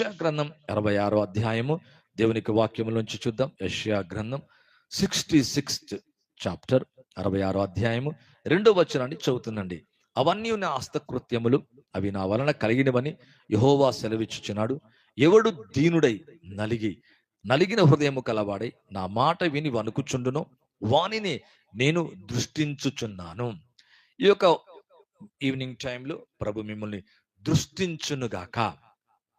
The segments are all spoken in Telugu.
యెషయా గ్రంథం ఇరవై ఆరో అధ్యాయము. దేవునికి వాక్యములోంచి చూద్దాం. యష్యా గ్రంథం సిక్స్టీ సిక్స్త్ చాప్టర్ అరవై ఆరో అధ్యాయము. రెండో వచనాన్ని చదువుతుందండి అవన్నీ నా హస్తకృత్యములు అవి నా వలన కలిగినవని యహోవా సెలవిచ్చుచున్నాడు. ఎవడు దీనుడై నలిగి నలిగిన హృదయము కలవాడై నా మాట విని వణుకుచుండును వానిని నేను దృష్టించుచున్నాను. ఈ యొక్క ఈవినింగ్ టైంలో ప్రభు మిమ్మల్ని దృష్టించునుగాక.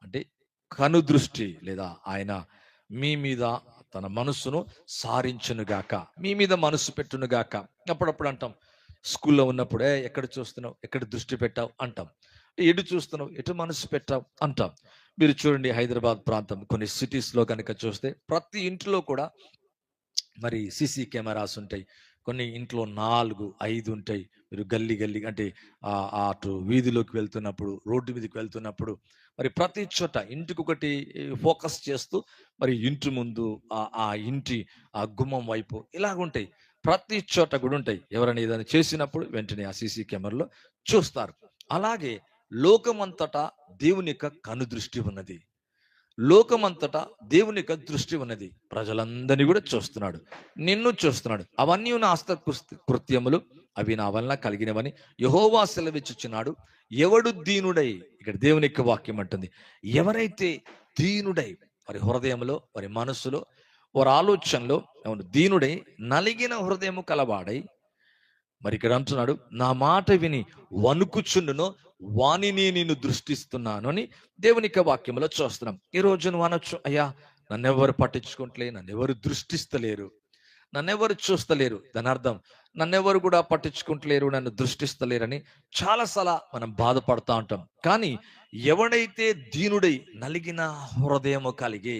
అంటే కను దృష్టి లేదా ఆయన మీ మీద తన మనస్సును సారించునుగాక మీ మీద మనసు పెట్టునుగాక అప్పుడప్పుడు అంటాం స్కూల్లో ఉన్నప్పుడే ఎక్కడ చూస్తున్నావు? ఎక్కడ దృష్టి పెట్టావు? అంటాం. ఎటు చూస్తున్నావు? ఎటు మనసు పెట్టావు? అంటాం. మీరు చూడండి హైదరాబాద్ ప్రాంతం కొన్ని సిటీస్లో కనుక చూస్తే ప్రతి ఇంట్లో కూడా మరి సీసీ కెమెరాస్ ఉంటాయి. కొన్ని ఇంట్లో నాలుగు ఐదు ఉంటాయి. మీరు గల్లీ గల్లీ అంటే అటు వీధిలోకి వెళ్తున్నప్పుడు రోడ్డు మీదకి వెళ్తున్నప్పుడు మరి ప్రతి చోట ఇంటికి ఒకటి ఫోకస్ చేస్తూ మరి ఇంటి ముందు ఆ ఇంటి ఆ గుమ్మం వైపు ఇలాగుంటాయి. ప్రతి చోట కూడా ఉంటాయి ఎవరైనా ఏదైనా చేసినప్పుడు వెంటనే ఆ సీసీ కెమెరాలో చూస్తారు. అలాగే లోకమంతటా దేవుని యొక్క కనుదృష్టి ఉన్నది. లోకమంతటా దేవుని యొక్క దృష్టి ఉన్నది. ప్రజలందరినీ కూడా చూస్తున్నాడు. నిన్ను చూస్తున్నాడు. అవన్నీ ఉన్న హస్త కృత్యములు అవి నా వలన కలిగినవని యహోవా సెలవిచ్చుచున్నాడు. ఎవడు దీనుడై ఇక్కడ దేవుని యొక్క వాక్యం అంటుంది ఎవరైతే దీనుడై వారి హృదయంలో వారి మనస్సులో వారి ఆలోచనలో అవును దీనుడై నలిగిన హృదయము కలవాడై మరి ఇక్కడ అంటున్నాడు నా మాట విని వణుకుచుండును వాణిని నేను దృష్టిస్తున్నాను అని దేవునిక వాక్యంలో చూస్తున్నాం. ఈ రోజు నువ్వు అనొచ్చు అయ్యా నన్నెవరు పట్టించుకుంటలే నన్నెవరు దృష్టిస్తలేరు నన్నెవరు చూస్తలేరు. దాని అర్థం నన్నెవరు కూడా పట్టించుకుంటలేరు నన్ను దృష్టిస్తలేరని చాలాసార్లు మనం బాధపడతా ఉంటాం. కానీ ఎవడైతే దీనుడై నలిగిన హృదయము కలిగి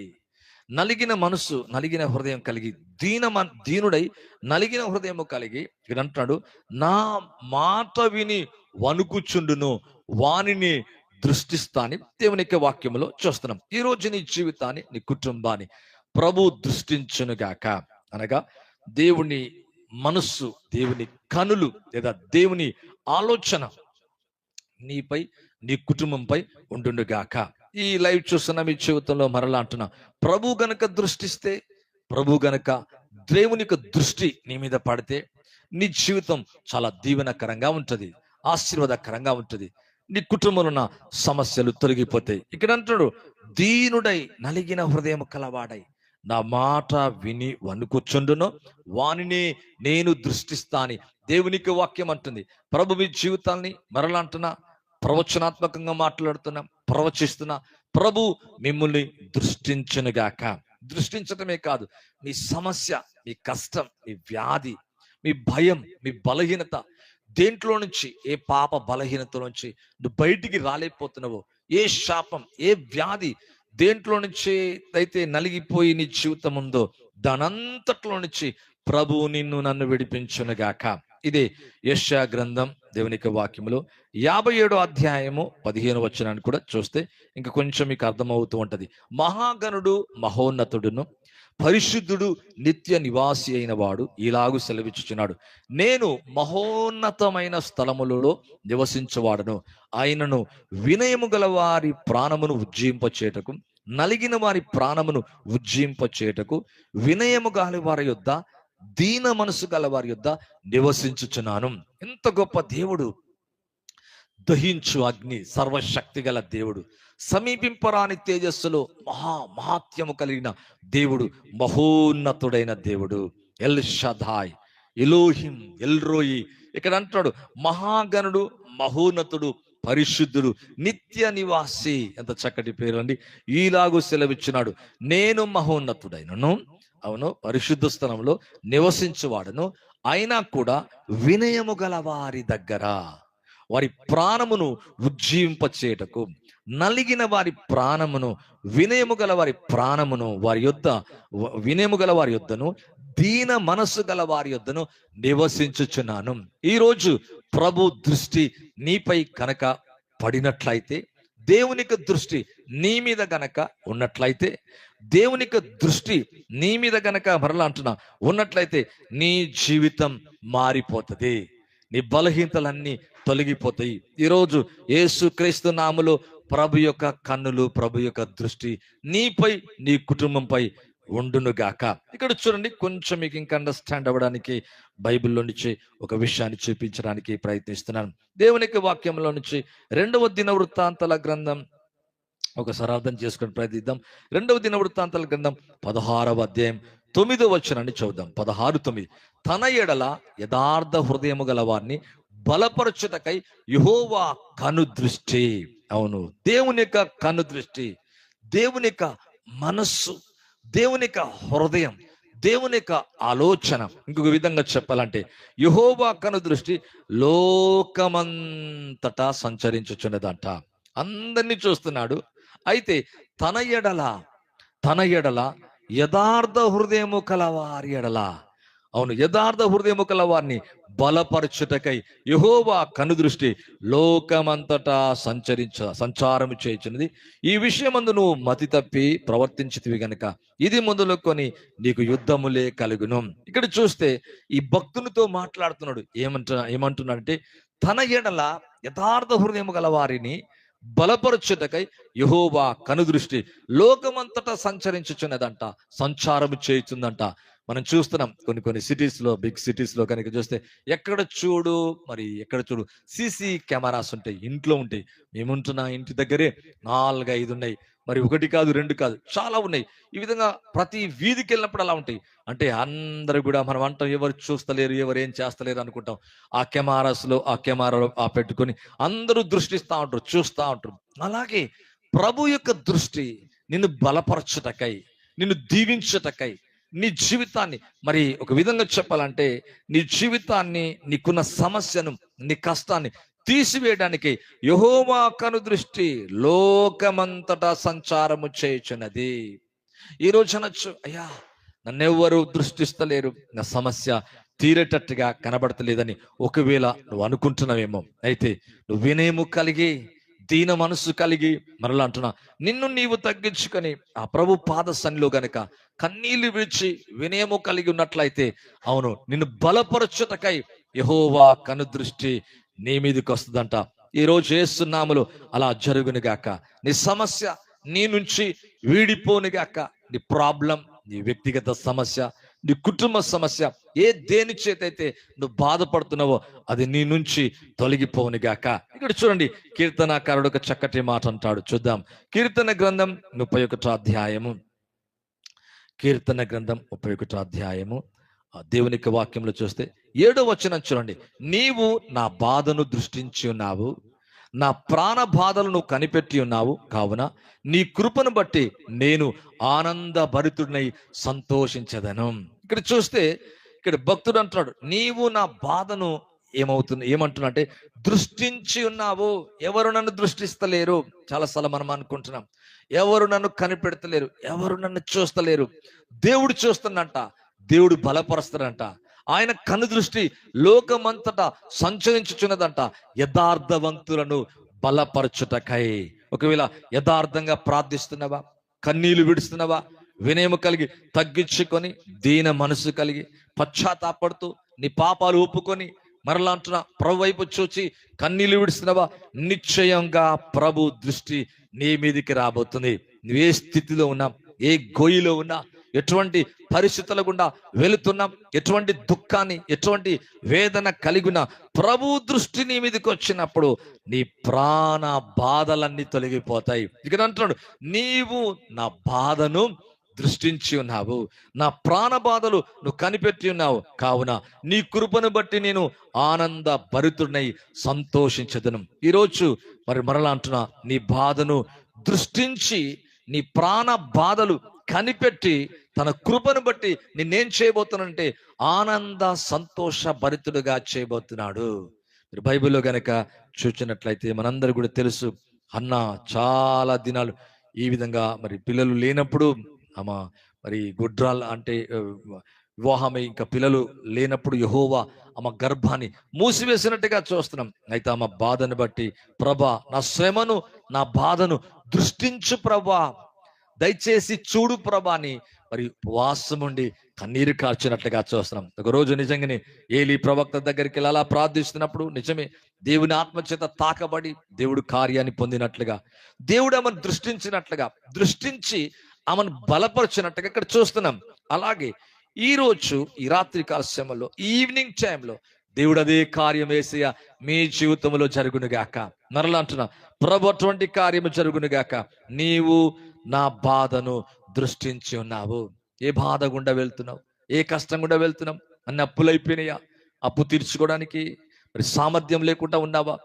నలిగిన మనసు నలిగిన హృదయం కలిగి దీన దీనుడై నలిగిన హృదయము కలిగి ఇక్కడ అంటున్నాడు నా మాట విని వణుకుచుండును వానిని దృష్టిస్తాని దేవుని యొక్క వాక్యంలో చూస్తున్నాం. ఈ రోజు నీ జీవితాన్ని నీ కుటుంబాన్ని ప్రభు దృష్టించునుగాక అనగా దేవుని మనస్సు దేవుని కనులు లేదా దేవుని ఆలోచన నీపై నీ కుటుంబంపై ఉండుగాక ఈ లైవ్ చూస్తున్న మీ జీవితంలో మరలా అంటున్నా ప్రభు గనక దృష్టిస్తే ప్రభు గనక దేవుని యొక్క దృష్టి నీ మీద పడితే నీ జీవితం చాలా దీవెనకరంగా ఉంటుంది ఆశీర్వాదకరంగా ఉంటుంది నీ కుటుంబంలో ఉన్న సమస్యలు తొలగిపోతాయి. ఇక్కడ అంటున్నాడు దీనుడై నలిగిన హృదయం కలవాడై నా మాట విని వణుకుచుండును. వానిని నేను దృష్టిస్తాని. దేవునికి వాక్యం అంటుంది. ప్రభు మీ జీవితాల్ని మరలా అంటున్నా ప్రవచనాత్మకంగా మాట్లాడుతున్నా ప్రవచిస్తున్నా. ప్రభు మిమ్మల్ని దృష్టించనుగాక దృష్టించటమే కాదు మీ సమస్య మీ కష్టం మీ వ్యాధి మీ భయం మీ బలహీనత దేంట్లో నుంచి ఏ పాప బలహీనత నుంచి నువ్వు బయటికి రాలేకపోతున్నావో ఏ శాపం ఏ వ్యాధి దేంట్లో నుంచి అయితే నలిగిపోయి నీ జీవితం ఉందో దానంతట్లో నుంచి ప్రభు నిన్ను నన్ను విడిపించునుగాక. ఇది యశా గ్రంథం దేవునికి వాక్యములో యాభై ఏడో అధ్యాయము పదిహేను వచనాన్ని కూడా చూస్తే ఇంకా కొంచెం మీకు అర్థమవుతూ ఉంటది. మహాగణుడు మహోన్నతుడును పరిశుద్ధుడు నిత్య నివాసి అయిన వాడు ఇలాగు సెలవిచ్చుచున్నాడు. నేను మహోన్నతమైన స్థలములలో నివసించువాడను. ఆయనను వినయము గల వారి ప్రాణమును ఉజ్జీంపచేటకు నలిగిన వారి ప్రాణమును ఉజ్జీంపచేటకు వినయము గాలి వారి యొద్ద దీన మనసు గల వారి యొద్ద నివసించుచున్నాను. ఎంత గొప్ప దేవుడు దహించు అగ్ని సర్వశక్తి గల దేవుడు. సమీపింపరాని తేజస్సులో మహా మహాత్యము కలిగిన దేవుడు మహోన్నతుడైన దేవుడు. El Shaddai Elohim El Roi. ఇక్కడ అంటున్నాడు మహాగణుడు మహోన్నతుడు పరిశుద్ధుడు నిత్య నివాసి. ఎంత చక్కటి పేరు అండి ఈలాగు సెలవిచ్చినాడు. నేను మహోన్నతుడైనను అవును పరిశుద్ధ స్థలంలో నివసించువాడను. అయినా కూడా వినయము గల వారి దగ్గర. వారి ప్రాణమును ఉజ్జీవింపచేయటకు నలిగిన వారి ప్రాణమును వినయము గల వారి ప్రాణమును వారి యొద్ద వినయము గల వారి యొద్దను దీన మనస్సు గల వారి యొద్దను నివసించుచున్నాను. ఈరోజు ప్రభు దృష్టి నీపై కనుక పడినట్లయితే దేవునికి దృష్టి నీ మీద గనక ఉన్నట్లయితే దేవునికి దృష్టి నీ మీద గనక మరలా అంటున్నా ఉన్నట్లయితే నీ జీవితం మారిపోతుంది. నీ బలహీనతలన్నీ తొలగిపోతాయి. ఈరోజు యేసు క్రీస్తు నామలో ప్రభు యొక్క కన్నులు ప్రభు యొక్క దృష్టి నీపై నీ కుటుంబంపై ఉండునుగాక. ఇక్కడ చూడండి కొంచెం మీకు ఇంకా అండర్స్టాండ్ అవ్వడానికి బైబిల్లో నుంచి ఒక విషయాన్ని చూపించడానికి ప్రయత్నిస్తున్నాను. దేవునికి వాక్యంలో నుంచి రెండవ దిన వృత్తాంతాల గ్రంథం ఒకసారి అర్థం చేసుకొని ప్రయత్నిద్దాం. రెండవ దిన వృత్తాంతాల గ్రంథం పదహారవ అధ్యాయం తొమ్మిదో వచనాన్ని చూద్దాం పదహారు తొమ్మిది. తన ఎడల యథార్థ హృదయము గల వారిని బలపరచుటకై యహోవా కను దృష్టి అవును. దేవుని యొక్క కను దృష్టి దేవుని యొక్క మనస్సు దేవుని యొక్క హృదయం దేవుని యొక్క ఆలోచన. ఇంకొక విధంగా చెప్పాలంటే యహోవా కను దృష్టి లోకమంతటా సంచరించుచున్నదంట. అందరినీ చూస్తున్నాడు. అయితే తన ఎడల తన ఎడల యథార్థ హృదయము కలవారి ఎడల అవును యథార్థ హృదయము కల వారిని బలపరచుటకై యహోవా కనుదృష్టి లోకమంతటా సంచరించ సంచారము చేయుచున్నది. ఈ విషయమందు నువ్వు మతి తప్పి ప్రవర్తించితివి గనుక ఇది మొదలుకొని నీకు యుద్ధములే కలుగును. ఇక్కడ చూస్తే ఈ భక్తునితో మాట్లాడుతున్నాడు. ఏమంట ఏమంటున్నాడంటే తన ఎడల యథార్థ హృదయము గల వారిని బలపరచుటకై యహోవా కనుదృష్టి లోకమంతటా సంచరించుచున్నదంట సంచారము చేయుచుందంట. మనం చూస్తున్నాం కొన్ని కొన్ని సిటీస్లో బిగ్ సిటీస్లో కనుక చూస్తే ఎక్కడ చూడు మరి ఎక్కడ చూడు సీసీ కెమెరాస్ ఉంటాయి ఇంట్లో ఉంటాయి. మేముంటున్న ఇంటి దగ్గరే నాలుగు ఐదు ఉన్నాయి. మరి ఒకటి కాదు రెండు కాదు చాలా ఉన్నాయి. ఈ విధంగా ప్రతి వీధికి వెళ్ళినప్పుడు అలా ఉంటాయి. అంటే అందరు కూడా మనం అంటాం ఎవరు చూస్తలేరు ఎవరు ఏం చేస్తలేరు అనుకుంటాం. ఆ కెమెరాస్లో ఆ కెమెరాలో ఆ పెట్టుకొని అందరూ దృష్టిస్తూ ఉంటారు చూస్తూ ఉంటారు. అలాగే ప్రభు యొక్క దృష్టి నిన్ను బలపరచుటకై నిన్ను దీవించుటకై నీ జీవితాన్ని. మరి ఒక విధంగా చెప్పాలంటే నీ జీవితాన్ని నీకున్న సమస్యను నీ కష్టాన్ని తీసివేయడానికి యహోవా కను దృష్టి లోకమంతటా సంచారము చేయుచున్నది. ఈ రోజు అనొచ్చు అయ్యా నన్నెవ్వరూ దృష్టిస్తలేరు నా సమస్య తీరేటట్టుగా కనబడతలేదని ఒకవేళ నువ్వు అనుకుంటున్నావేమో అయితే నువ్వు వినయము కలిగి దీన మనసు కలిగి మరలా అంటున్నా నిన్ను నీవు తగ్గించుకొని ఆ ప్రభు పాద సన్నిలో గనక కన్నీళ్ళు విడిచి వినయము కలిగి ఉన్నట్లయితే అవును నిన్ను బలపరచుటకై యహోవా కను దృష్టి నీ మీదకి వస్తుందంట. ఈ రోజు ఏస్తున్నాములు అలా జరుగునిగాక నీ సమస్య నీ నుంచి వీడిపోను గాక. నీ ప్రాబ్లం నీ వ్యక్తిగత సమస్య నీ కుటుంబ సమస్య ఏ దేని చేతైతే నువ్వు బాధపడుతున్నావో అది నీ నుంచి తొలగిపోను గాక. ఇక్కడ చూడండి కీర్తనాకారుడు ఒక చక్కటి మాట అంటాడు. చూద్దాం. కీర్తన గ్రంథం ముప్పై ఒకటో అధ్యాయము. కీర్తన గ్రంథం ముప్పై ఒకటో అధ్యాయము. ఆ వాక్యంలో చూస్తే ఏడో వచనం చూడండి. నీవు నా బాధను దృష్టించి ఉన్నావు. నా ప్రాణ బాధలను నువ్వు కనిపెట్టి ఉన్నావు. కావున నీ కృపను బట్టి నేను ఆనంద భరితుడినై సంతోషించదను. ఇక్కడ చూస్తే ఇక్కడ భక్తుడు అంటున్నాడు నీవు నా బాధను ఏమవుతుంది ఏమంటున్నా అంటే దృష్టించి ఉన్నావు. ఎవరు నన్ను దృష్టిస్తలేరు? చాలాసార్లు మనం అనుకుంటున్నాం. ఎవరు నన్ను కనిపెడతలేరు? ఎవరు నన్ను చూస్తలేరు? దేవుడు చూస్తున్నంట దేవుడు బలపరుస్తాడంట. ఆయన కను దృష్టి లోకమంతటా సంచరించుచున్నదంట. యథార్థవంతులను బలపరచుటకై. ఒకవేళ యథార్థంగా ప్రార్థిస్తున్నావా కన్నీళ్ళు విడుస్తున్నావా వినయము కలిగి తగ్గించుకొని దీన మనసు కలిగి పశ్చాత్తాపడుతూ నీ పాపాలు ఒప్పుకొని మరలా అంటున్నా ప్రభు వైపు చూచి కన్నీళ్ళు విడుస్తున్నావా నిశ్చయంగా ప్రభు దృష్టి నీ మీదికి రాబోతుంది. నువ్వే స్థితిలో ఉన్నా ఏ గోయిలో ఉన్నా ఎటువంటి పరిస్థితుల గుండా వెళుతున్నాం? ఎటువంటి దుఃఖాన్ని ఎటువంటి వేదన కలిగిన ప్రభు దృష్టి నీ మీదకి వచ్చినప్పుడు నీ ప్రాణ బాధలన్నీ తొలగిపోతాయి. ఇక్కడ అంటున్నాడు నీవు నా బాధను దృష్టించి ఉన్నావు. నా ప్రాణ బాధలు నువ్వు కనిపెట్టి ఉన్నావు. కావున నీ కృపను బట్టి నేను ఆనంద భరితుడినై సంతోషించదను. ఈరోజు మరి మరలా అంటున్నా నీ బాధను దృష్టించి నీ ప్రాణ బాధలు కనిపెట్టి తన కృపను బట్టి నిన్నేం చేయబోతున్నానంటే ఆనంద సంతోష భరితుడుగా చేయబోతున్నాడు. మీరు బైబిల్లో గనక చూసినట్లయితే మనందరూ కూడా తెలుసు అన్న చాలా దినాలు ఈ విధంగా మరి పిల్లలు లేనప్పుడు ఆమె మరి గుడ్రాల్ అంటే వివాహమై ఇంకా పిల్లలు లేనప్పుడు యహోవా ఆమె గర్భాన్ని మూసివేసినట్టుగా చూస్తున్నాం. అయితే ఆమె బాధను బట్టి ప్రభా నా శ్రమను నా బాధను దృష్టించు ప్రభా. దయచేసి చూడు ప్రభాని. మరి ఉపవాసం ఉండి కన్నీరు కార్చినట్లుగా చూస్తున్నాం. ఒక రోజు నిజంగానే ఏలి ప్రవక్త దగ్గరికి వెళ్ళాలా? ప్రార్థిస్తున్నప్పుడు నిజమే దేవుని ఆత్మచేత తాకబడి దేవుడు కార్యాన్ని పొందినట్లుగా దేవుడు ఆమెను దృష్టించినట్లుగా దృష్టించి ఆమెను బలపరిచినట్టుగా ఇక్కడ చూస్తున్నాం. అలాగే ఈ రోజు ఈ రాత్రి కాల సమయంలో ఈవినింగ్ టైంలో దేవుడు అదే కార్యం వేసేయ మీ జీవితంలో జరుగునుగాక. మరలా అంటున్నా ప్రభు అటువంటి కార్యము జరుగునుగాక. నీవు నా బాధను దృష్టించి ఉన్నావు. ఏ బాధ గుండా వెళ్తున్నావు? ఏ కష్టం గుండా వెళ్తున్నావు? అన్ని అప్పులు అయిపోయినాయా అప్పు తీర్చుకోవడానికి మరి సామర్థ్యం లేకుండా ఉన్నావా?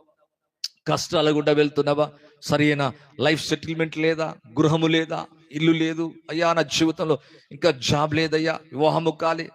కష్టాల గుండా వెళ్తున్నావా? సరైన లైఫ్ సెటిల్మెంట్ లేదా? గృహము లేదా? ఇల్లు లేదు? అయ్యా నా జీవితంలో ఇంకా జాబ్ లేదయ్యా. వివాహము కాలే.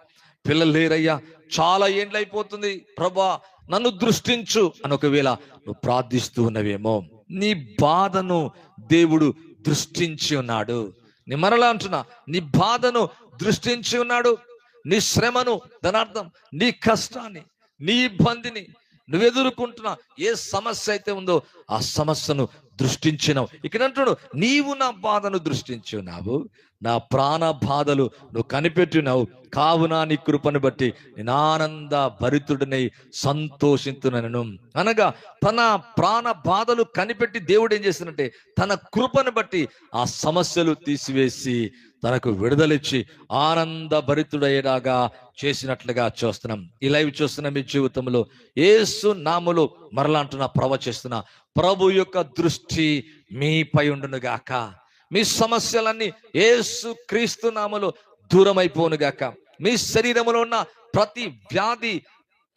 పిల్లలు లేరయ్యా. చాలా ఏండ్లు అయిపోతుంది. ప్రభా నన్ను దృష్టించు అని ఒకవేళ నువ్వు ప్రార్థిస్తూ ఉన్నవేమో నీ బాధను దేవుడు దృష్టించి ఉన్నాడు. నీ మరలా అంటున్నా నీ బాధను దృష్టించి ఉన్నాడు. నీ శ్రమను దాని నీ కష్టాన్ని నీ ఇబ్బందిని నువ్వు ఎదుర్కొంటున్న ఏ సమస్య అయితే ఉందో ఆ సమస్యను దృష్టించినావు. ఇక్కడ అంటున్నాడు నీవు నా బాధను దృష్టించి ఉన్నావు. నా ప్రాణ బాధలు నువ్వు కనిపెట్టినావు. కావున నీ కృపను బట్టి నేను ఆనంద భరితుడినై సంతోషించునను అనగా తన ప్రాణ బాధలు కనిపెట్టి దేవుడు ఏం చేస్తున్నట్టే తన కృపను బట్టి ఆ సమస్యలు తీసివేసి తనకు విడుదలిచ్చి ఆనంద భరితుడయ్యేలాగా చేసినట్లుగా చూస్తున్నాం. ఈ లైవ్ చూస్తున్న మీ జీవితంలో ఏసు నాములు మరలా అంటున్నా ప్రవచిస్తున్నా ప్రభు యొక్క దృష్టి మీపై ఉండునుగాక. మీ సమస్యలన్నీ ఏసు క్రీస్తు నామలో దూరమైపోనుగాక. మీ శరీరంలో ఉన్న ప్రతి వ్యాధి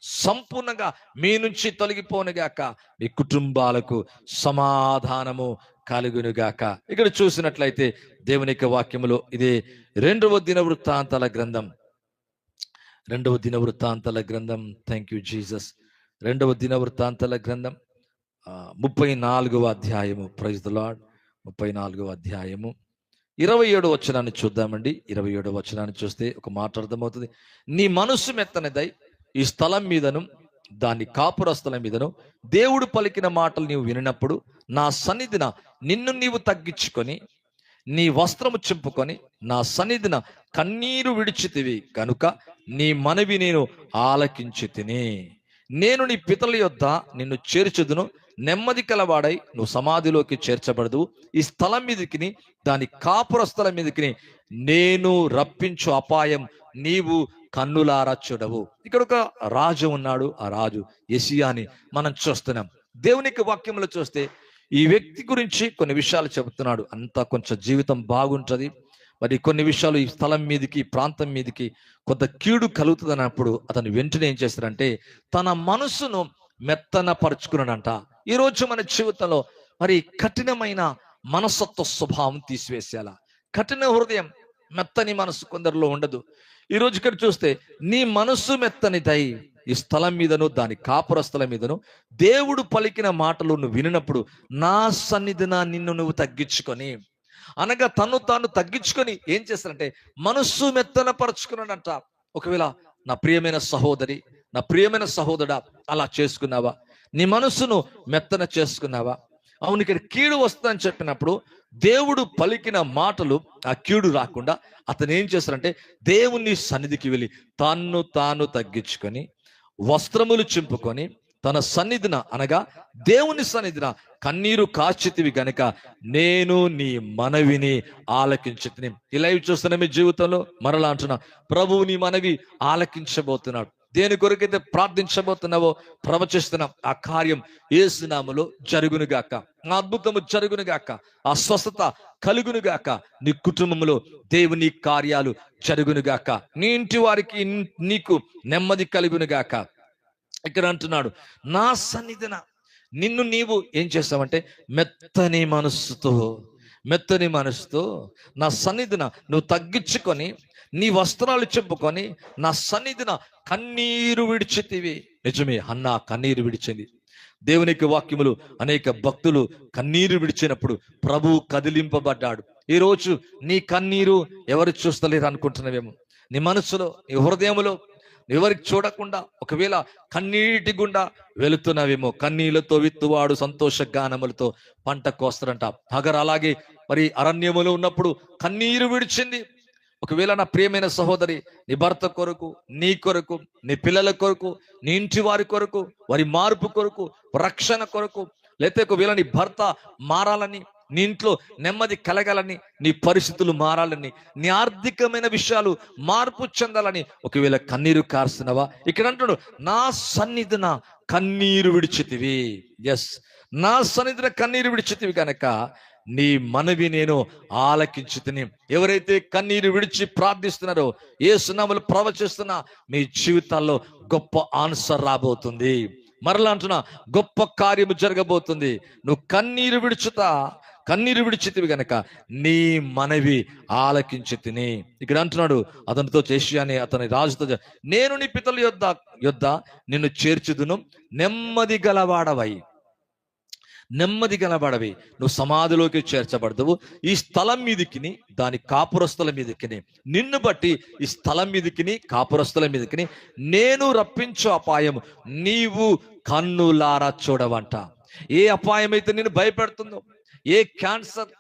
సంపూర్ణంగా మీ నుంచి తొలగిపోనుగాక. మీ కుటుంబాలకు సమాధానము కలుగునుగాక. ఇక్కడ చూసినట్లయితే దేవుని యొక్క వాక్యములో ఇదే రెండవ దిన వృత్తాంతాల గ్రంథం. రెండవ దిన వృత్తాంతాల గ్రంథం. థ్యాంక్ యూ జీసస్ రెండవ దిన వృత్తాంతాల గ్రంథం. ముప్పై నాలుగవ అధ్యాయము. ప్రైజ్ ద లార్డ్ ముప్పై నాలుగవ అధ్యాయము. ఇరవై ఏడు వచనాన్ని చూద్దామండి. ఇరవై ఏడు వచనాన్ని చూస్తే ఒక మాట అర్థమవుతుంది. నీ మనస్సు మెత్తనిదై ఈ స్థలం మీదను దాని కాపురస్థలం మీదను దేవుడు పలికిన మాటలు నీవు వినినప్పుడు నా సన్నిధిన నిన్ను నీవు తగ్గించుకొని నీ వస్త్రము చింపుకొని నా సన్నిధిన కన్నీరు విడిచితివి కనుక నీ మనవి నేను ఆలకించి తిని నేను నీ పితల యొద్ద నిన్ను చేర్చుదును. నెమ్మది కలవాడై నువ్వు సమాధిలోకి చేర్చబడదు. ఈ స్థలం మీదకి దాని కాపుర స్థలం మీదకి నేను రప్పించు అపాయం నీవు కన్నులారా చూడవు. ఇక్కడ ఒక రాజు ఉన్నాడు. ఆ రాజు యెషియాని మనం చూస్తున్నాం. దేవునికి వాక్యంలో చూస్తే ఈ వ్యక్తి గురించి కొన్ని విషయాలు చెబుతున్నాడు. అంతా కొంచెం జీవితం బాగుంటుంది. మరి కొన్ని విషయాలు ఈ స్థలం మీదకి ఈ ప్రాంతం మీదకి కొంత కీడు కలుగుతుంది అన్నప్పుడు అతను వెంటనే ఏం చేస్తాడంటే తన మనసును మెత్తన పరుచుకున్నాడంట ఈ రోజు మన జీవితంలో మరి కఠినమైన మనసత్వ స్వభావం తీసివేసేలా కఠిన హృదయం మెత్తని మనసు కొందరిలో ఉండదు. ఈ రోజు ఇక్కడ చూస్తే నీ మనస్సు మెత్తనిదై ఈ స్థలం మీదను దాని కాపుర స్థలం మీదను దేవుడు పలికిన మాటలు నువ్వు వినినప్పుడు నా సన్నిధిన నిన్ను నువ్వు తగ్గించుకొని అనగా తను తాను తగ్గించుకొని ఏం చేస్తానంటే మనస్సు మెత్తన పరుచుకున్నాడంట ఒకవేళ నా ప్రియమైన సహోదరి నా ప్రియమైన సహోదరుడా అలా చేసుకున్నావా? నీ మనస్సును మెత్తన చేసుకున్నావా? అవును ఇక్కడ కీడు వస్తుందని చెప్పినప్పుడు దేవుడు పలికిన మాటలు ఆ కీడు రాకుండా అతను ఏం చేస్తారంటే దేవుని సన్నిధికి వెళ్ళి తాను తాను తగ్గించుకొని వస్త్రములు చింపుకొని తన సన్నిధిన అనగా దేవుని సన్నిధిన కన్నీరు కాచితివి గనుక నేను నీ మనవిని ఆలకించుతుని. ఇలా లైవ్ చూస్తున్న మీ జీవితంలో మరలా అంటున్నా ప్రభువు నీ మనవి ఆలకించబోతున్నాడు. దేని కొరకైతే ప్రార్థించబోతున్నావో ప్రవచిస్తున్న. ఆ కార్యం ఏసునామలో జరుగునుగాక ఆ అద్భుతము జరుగునుగాక ఆ స్వస్థత కలుగునుగాక నీ కుటుంబంలో దేవుని కార్యాలు జరుగునుగాక నీ ఇంటి వారికి నీకు నెమ్మది కలుగునుగాక ఇక్కడ అంటున్నాడు నా సన్నిధిన నిన్ను నీవు ఏం చేస్తావంటే మెత్తని మనస్సుతో మెత్తని మనసుతో నా సన్నిధిన నువ్వు తగ్గించుకొని నీ వస్త్రాలు చెప్పుకొని నా సన్నిధిన కన్నీరు విడిచితివి. నిజమే అన్న కన్నీరు విడిచింది. దేవునికి వాక్యములు అనేక భక్తులు కన్నీరు విడిచినప్పుడు ప్రభు కదిలింపబడ్డాడు. ఈరోజు నీ కన్నీరు ఎవరు చూస్తలేరు అనుకుంటున్నావేమో. నీ మనసులో నీ హృదయములో ఎవరికి చూడకుండా ఒకవేళ కన్నీటి గుండా వెళుతున్నావేమో. కన్నీళ్ళతో విత్తువాడు సంతోష గానములతో పంట కోస్తారంట హగర్ అలాగే మరి అరణ్యములో ఉన్నప్పుడు కన్నీరు విడిచింది. ఒకవేళ నా ప్రియమైన సహోదరి నీ భర్త కొరకు నీ కొరకు నీ పిల్లల కొరకు నీ ఇంటి వారి కొరకు వారి మార్పు కొరకు రక్షణ కొరకు లేకపోతే ఒకవేళ నీ భర్త మారాలని నీ ఇంట్లో నెమ్మది కలగాలని నీ పరిస్థితులు మారాలని నీ ఆర్థికమైన విషయాలు మార్పు చెందాలని ఒకవేళ కన్నీరు కారుస్తున్నావా? ఇక్కడ అంటున్నాడు నా సన్నిధిన కన్నీరు విడిచితివి. ఎస్ నా సన్నిధిన కన్నీరు విడిచితివి కనుక నీ మనవి నేను ఆలకించుతుని. ఎవరైతే కన్నీరు విడిచి ప్రార్థిస్తున్నారో ఏ సునాములు ప్రవచిస్తున్నా మీ జీవితాల్లో గొప్ప ఆన్సర్ రాబోతుంది. మరలా అంటున్నా గొప్ప కార్యము జరగబోతుంది. నువ్వు కన్నీరు విడుచుతా కన్నీరు విడిచితివి గనక నీ మనవి ఆలకించి తిని ఇక్కడ అంటున్నాడు అతనితో చేసి అని అతని రాజుతో నేను నీ పితల యొద్ద యొద్ద నిన్ను చేర్చుదును నెమ్మది గలవాడవై. నెమ్మది గలబడవి నువ్వు సమాధిలోకి చేర్చబడదువు. ఈ స్థలం మీదికిని దాని కాపురస్తుల మీదకిని నిన్ను బట్టి ఈ స్థలం మీదకిని కాపురస్తుల మీదకిని నేను రప్పించు అపాయం నీవు కన్నులారా చూడవంట. ఏ అపాయం అయితే నేను భయపెడుతుందో ఏ క్యాన్సర్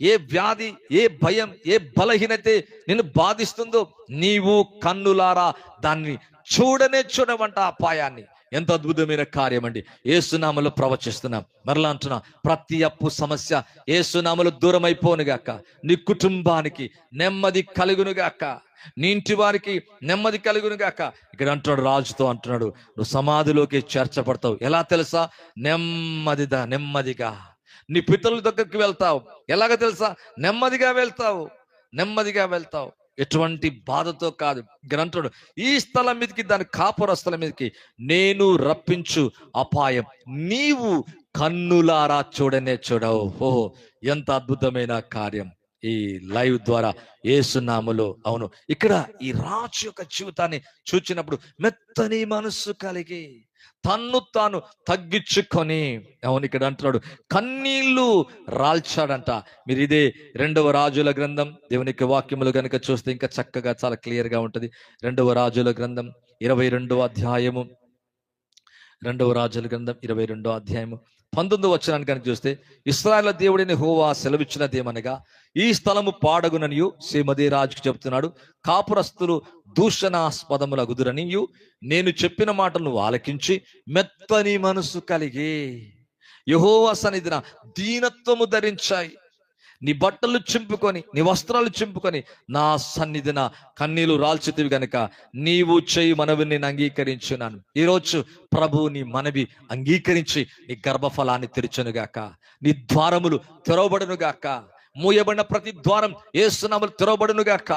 ఏ వ్యాధి ఏ భయం ఏ బలహీనత నిన్ను బాధిస్తుందో నీవు కన్నులారా దాన్ని చూడనే చూడవంట అపాయాన్ని. ఎంత అద్భుతమైన కార్యం అండి ఏసునామలో ప్రవచిస్తున్నాం. మరలా అంటున్నా ప్రతి అప్పు సమస్య ఏసునామలు దూరం అయిపోనుగాక నీ కుటుంబానికి నెమ్మది కలుగునుగాక. నీ ఇంటి వారికి నెమ్మది కలుగునుగాక. ఇక్కడ అంటున్నాడు రాజుతో అంటున్నాడు నువ్వు సమాధిలోకి చేర్చబడతావు. ఎలా తెలుసా? నెమ్మదిదా నెమ్మదిగా. నీ పితరుల దగ్గరికి వెళ్తావు. ఎలాగ తెలుసా? నెమ్మదిగా వెళ్తావు. నెమ్మదిగా వెళ్తావు. ఎటువంటి బాధతో కాదు. గ్రంథుడు ఈ స్థలం మీదకి దాని కాపుర స్థలం మీదకి నేను రప్పించు అపాయం. నీవు కన్నులారా చూడనే చూడవు. ఓహో ఎంత అద్భుతమైన కార్యం. ఈ లైవ్ ద్వారా ఏసునామలో అవును. ఇక్కడ ఈ రాజు యొక్క జీవితాన్ని చూచినప్పుడు మెత్తని మనస్సు కలిగి తన్ను తాను తగ్గించుకొని అవును ఇక్కడ అంటున్నాడు. కన్నీళ్ళు రాల్చాడంట. మీరు ఇదే రెండవ రాజుల గ్రంథం. దేవునికి వాక్యములు కనుక చూస్తే ఇంకా చక్కగా చాలా క్లియర్గా ఉంటుంది. రెండవ రాజుల గ్రంథం ఇరవై రెండవ అధ్యాయము. రెండవ రాజుల గ్రంథం ఇరవై రెండవ అధ్యాయము. పంతొమ్మిది వచ్చినాన్ని కనుక చూస్తే ఇస్రాయల దేవుడిని హోవా సెలవిచ్చినదేమనగా ఈ స్థలము పాడగుననియు శ్రీమతి రాజుకు చెప్తున్నాడు. కాపురస్తులు దూషణాస్పదముల గుదురనియు నేను చెప్పిన మాటలను ఆలకించి మెత్తని మనసు కలిగి యహోవా సన్నిధిన దీనత్వము ధరించాయి. నీ బట్టలు చింపుకొని నీ వస్త్రాలు చింపుకొని నా సన్నిధిన కన్నీలు రాల్చితివి గనుక నీవు చేయి మనవిని నేను అంగీకరించున్నాను. ఈరోజు ప్రభు నీ మనవి అంగీకరించి నీ గర్భఫలాన్ని తెరిచనుగాక నీ ద్వారములు తెరవబడునుగాక. మూయబడిన ప్రతి ద్వారం ఏసునామలు తెరవబడును గాక.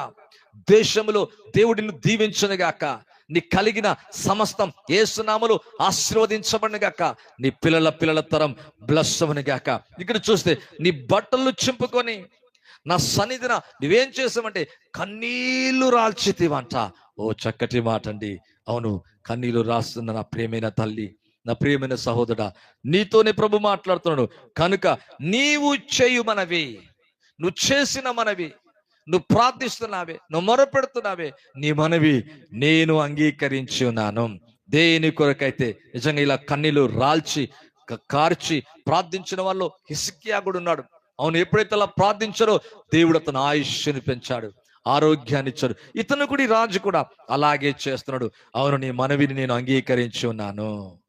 దేశములో దేవుడిని దీవించునుగాక నీ కలిగిన సమస్తం ఏసునామలు ఆశీర్వదించబడినగాక నీ పిల్లల పిల్లల తరం బ్లస్సమునిగాక ఇక్కడ చూస్తే నీ బట్టలు చింపుకొని నా సన్నిధిన నువ్వేం చేసావంటే కన్నీళ్ళు రాల్చితివంట. ఓ చక్కటి మాట అండి అవును కన్నీళ్ళు రాస్తున్న నా ప్రేమైన తల్లి నా ప్రియమైన సహోదరుడా నీతోనే ప్రభు మాట్లాడుతున్నాడు. కనుక నీవు చేయు మనవి నువ్వు చేసిన మనవి నువ్వు ప్రార్థిస్తున్నావే నువ్వు మొరపెడుతున్నావే నీ మనవి నేను అంగీకరించి ఉన్నాను. దేని కొరకైతే నిజంగా ఇలా కన్నీలు రాల్చి కార్చి ప్రార్థించిన వాళ్ళు హిస్కియా కూడా ఉన్నాడు. అవును ఎప్పుడైతే అలా ప్రార్థించారో దేవుడు అతను ఆయుష్ని పెంచాడు ఆరోగ్యాన్ని ఇచ్చాడు. ఇతను కూడా ఈ రాజు కూడా అలాగే చేస్తున్నాడు. అవును నీ మనవిని నేను అంగీకరించి ఉన్నాను.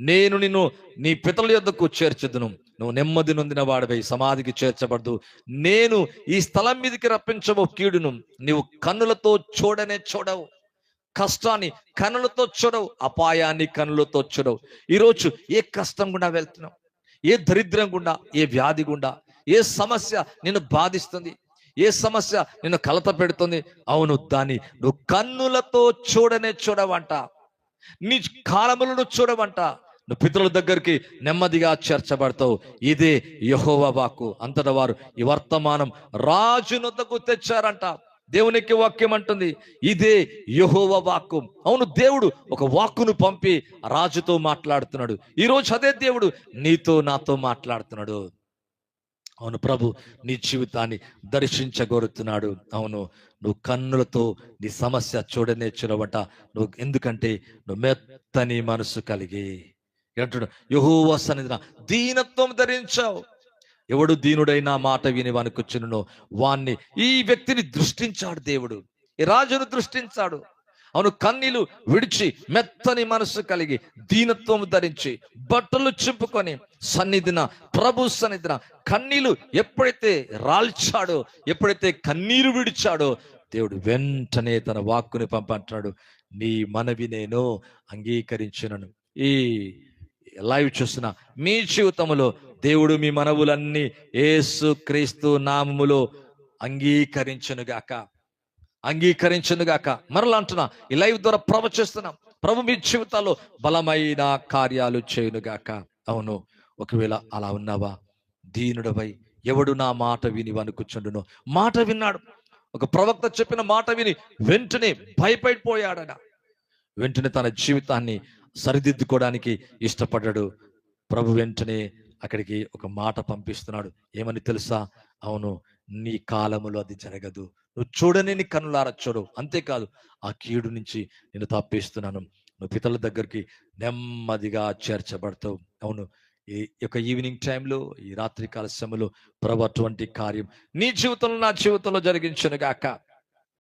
నేను నిన్ను నీ పితల యొద్దకు చేర్చుదును. నువ్వు నెమ్మది నొందిన వాడివై సమాధికి చేర్చబడదు. నేను ఈ స్థలం మీదకి రప్పించబో కీడును నీవు కన్నులతో చూడనే చూడవు. కష్టాన్ని కన్నులతో చూడవు అపాయాన్ని కన్నులతో చూడవు. ఈరోజు ఏ కష్టం గుండా వెళ్తున్నావు? ఏ దరిద్రం గుండా ఏ వ్యాధి గుండా? ఏ సమస్య నిన్ను బాధిస్తుంది? ఏ సమస్య నిన్ను కలత పెడుతుంది? అవును దాన్ని నువ్వు కన్నులతో చూడనే చూడవంట. నీ కాలములను చూడవంట. నువ్వు పితరుల దగ్గరికి నెమ్మదిగా చేర్చబడతావు. ఇదే యహోవ వాక్కు. అంతట వారు ఈ వర్తమానం రాజునొద్దకు తెచ్చారంట. దేవునికి వాక్యం అంటుంది. ఇదే యహోవ వాక్కు. అవును దేవుడు ఒక వాక్కును పంపి రాజుతో మాట్లాడుతున్నాడు. ఈరోజు అదే దేవుడు నీతో నాతో మాట్లాడుతున్నాడు. అవును ప్రభు నీ జీవితాన్ని దర్శించగోరుతున్నాడు. అవును నువ్వు కన్నులతో నీ సమస్య చూడనే చూడవట నువ్వు ఎందుకంటే నువ్వు మెత్తని మనసు కలిగి అంటున్నాడు యహోవ సన్నిధిన దీనత్వం ధరించావు. ఎవడు దీనుడైనా మాట విని వనుకొచ్చును వాణ్ణి ఈ వ్యక్తిని దృష్టించాడు దేవుడు. ఈ రాజును దృష్టించాడు. అవును కన్నీలు విడిచి మెత్తని మనసు కలిగి దీనత్వము ధరించి బట్టలు చింపుకొని సన్నిధిన ప్రభు సన్నిధిన కన్నీలు ఎప్పుడైతే రాల్చాడో ఎప్పుడైతే కన్నీరు విడిచాడో దేవుడు వెంటనే తన వాక్కుని పంపంటున్నాడు నీ మనవి నేను అంగీకరించినను. ఈ లైవ్ చూస్తున్న? మీ జీవితంలో దేవుడు మీ మనవులన్నీ ఏసు క్రీస్తు నామములో అంగీకరించనుగాక. అంగీకరించనుగాక. మరలా అంటున్నా ఈ లైవ్ ద్వారా ప్రవచిస్తున్నాం ప్రభు మీ జీవితాల్లో బలమైన కార్యాలు చేయునుగాక. అవును ఒకవేళ అలా ఉన్నావా? దీనుడవై ఎవడు నా మాట విని వనుకుచుండును మాట విన్నాడు. ఒక ప్రవక్త చెప్పిన మాట విని వెంటనే భయపడిపోయాడట. వెంటనే తన జీవితాన్ని సరిదిద్దుకోవడానికి ఇష్టపడ్డాడు. ప్రభు వెంటనే అక్కడికి ఒక మాట పంపిస్తున్నాడు. ఏమని తెలుసా? అవును నీ కాలములో అది జరగదు. నువ్వు చూడని నీ కన్నులార చూడు. అంతేకాదు ఆ కీడు నుంచి నేను తప్పిస్తున్నాను. నువ్వు పితల దగ్గరికి నెమ్మదిగా చేర్చబడతావు. అవును ఈ యొక్క ఈవినింగ్ టైంలో ఈ రాత్రి కాల సమయంలో ప్రభు అటువంటి కార్యం నీ జీవితంలో నా జీవితంలో జరిగించను గాక.